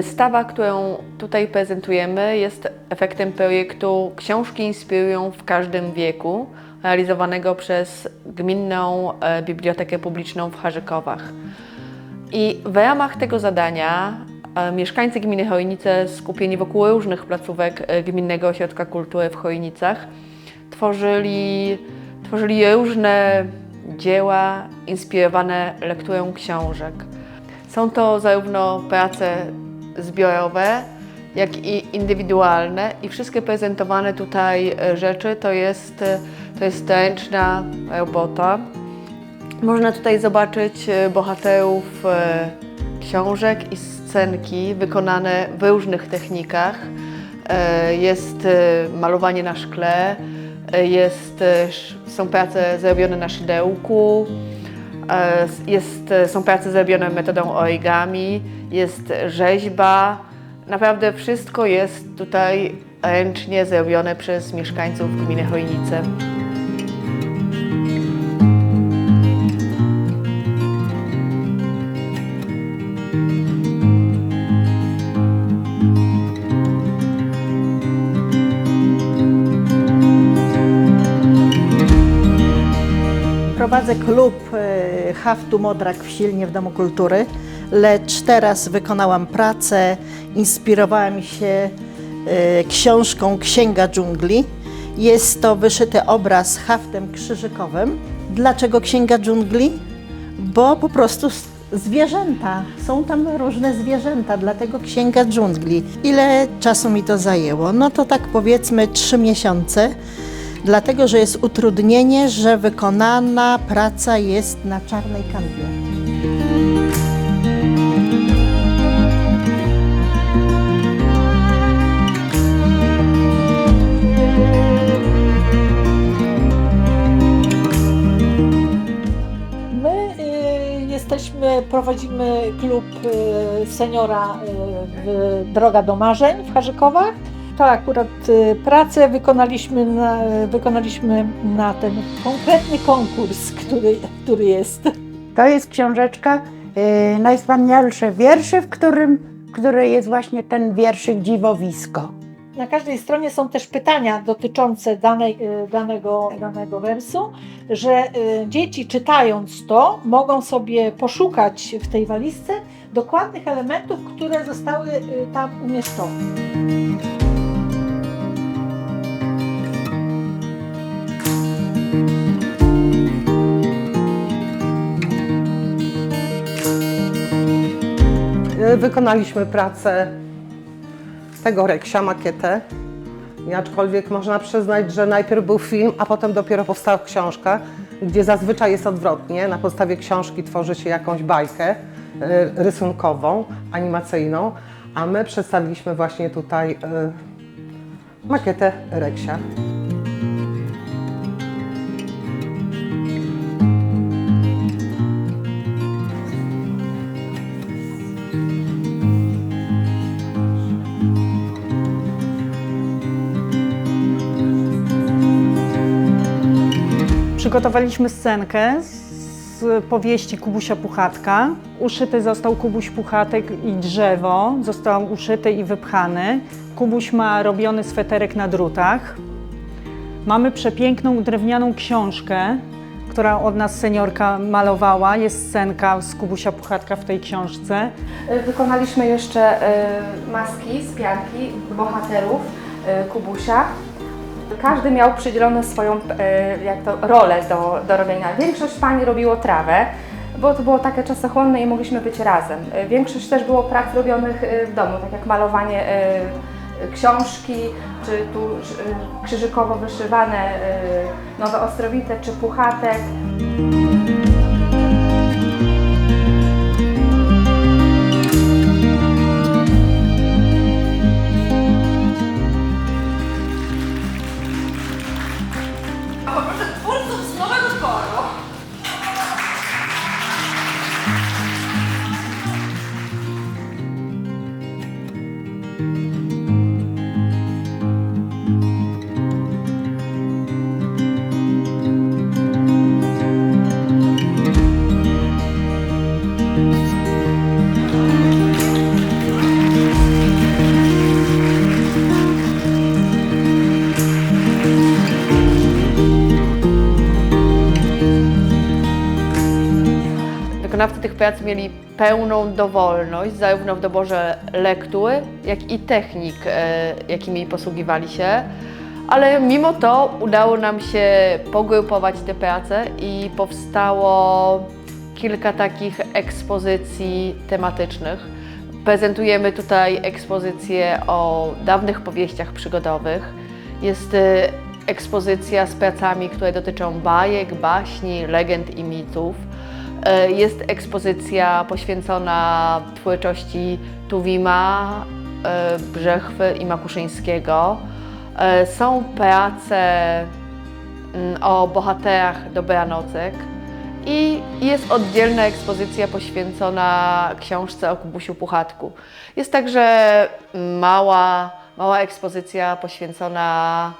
Wystawa, którą tutaj prezentujemy, jest efektem projektu Książki inspirują w każdym wieku, realizowanego przez Gminną e, Bibliotekę Publiczną w Harzykowach. I w ramach tego zadania e, mieszkańcy gminy Chojnice, skupieni wokół różnych placówek e, Gminnego Ośrodka Kultury w Chojnicach, tworzyli, tworzyli różne dzieła inspirowane lekturą książek. Są to zarówno prace zbiorowe, jak i indywidualne i wszystkie prezentowane tutaj e, rzeczy to jest, e, to jest ręczna robota. Można tutaj zobaczyć e, bohaterów książek i scenki wykonane w różnych technikach. Jest malowanie na szkle, jest, e, są prace zrobione na szydełku, e, jest, e, są prace zrobione metodą origami, jest rzeźba. Naprawdę wszystko jest tutaj ręcznie zrobione przez mieszkańców gminy Chojnice. Prowadzę klub e, Haftu Modrak w Silnie w Domu Kultury, lecz teraz wykonałam pracę, inspirowałam się e, książką Księga Dżungli. Jest to wyszyty obraz haftem krzyżykowym. Dlaczego Księga Dżungli? Bo po prostu zwierzęta, są tam różne zwierzęta, dlatego Księga Dżungli. Ile czasu mi to zajęło? No to tak powiedzmy trzy miesiące dlatego że jest utrudnienie, że wykonana praca jest na czarnej kanwie. Y, jesteśmy, prowadzimy klub y, seniora y, Droga do Marzeń w Harzykowach. To akurat y, pracę wykonaliśmy na, wykonaliśmy na ten konkretny konkurs, który, który jest. To jest książeczka y, Najwspanialsze wiersze, w którym, w której jest właśnie ten wierszyk Dziwowisko. Na każdej stronie są też pytania dotyczące danej, y, danego, danego wersu, że y, dzieci czytając to mogą sobie poszukać w tej walizce dokładnych elementów, które zostały tam umieszczone. Wykonaliśmy pracę tego reksia, makietę. Aczkolwiek można przyznać, że najpierw był film, a potem dopiero powstała książka, gdzie zazwyczaj jest odwrotnie. Na podstawie książki tworzy się jakąś bajkę y, rysunkową, animacyjną, a my przedstawiliśmy właśnie tutaj y, makietę reksia. Przygotowaliśmy scenkę z powieści Kubusia Puchatka. Uszyty został Kubuś Puchatek i drzewo został uszyty i wypchany. Kubuś ma robiony sweterek na drutach. Mamy przepiękną drewnianą książkę, która od nas seniorka malowała. Jest scenka z Kubusia Puchatka w tej książce. Wykonaliśmy jeszcze e, maski z pianki bohaterów e, Kubusia. Każdy miał przydzielone swoją e, jak to, rolę do, do robienia. Większość pani robiło trawę, bo to było takie czasochłonne i mogliśmy być razem. E, Większość też było prac robionych e, w domu, tak jak malowanie książki, czy tu krzyżykowo wyszywane nowe ostrowite, czy puchatek. Wykonawcy tych prac mieli pełną dowolność zarówno w doborze lektury, jak i technik, e, jakimi posługiwali się. Ale mimo to udało nam się pogrupować te prace i powstało kilka takich ekspozycji tematycznych. Prezentujemy tutaj ekspozycję o dawnych powieściach przygodowych. Jest y, ekspozycja z pracami, które dotyczą bajek, baśni, legend i mitów. Y, Jest ekspozycja poświęcona twórczości Tuwima, y, Brzechwy i Makuszyńskiego. Y, Są prace mm, o bohaterach dobranocek i jest oddzielna ekspozycja poświęcona książce o Kubusiu Puchatku. Jest także mała, mała ekspozycja poświęcona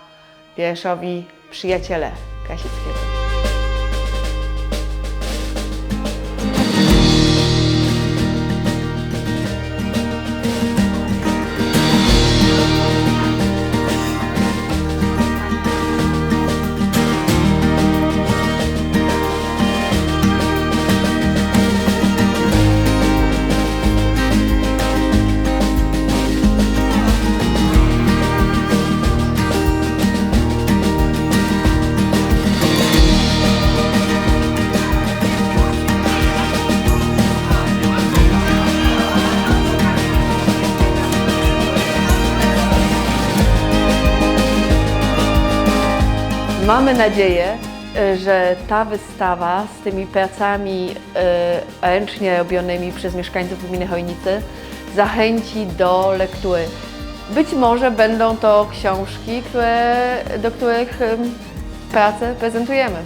wierszowi Przyjaciele Krasickiego. Mamy nadzieję, y, że ta wystawa z tymi pracami y, ręcznie robionymi przez mieszkańców gminy Chojnicy zachęci do lektury. Być może będą to książki, które, do których ym, prace prezentujemy.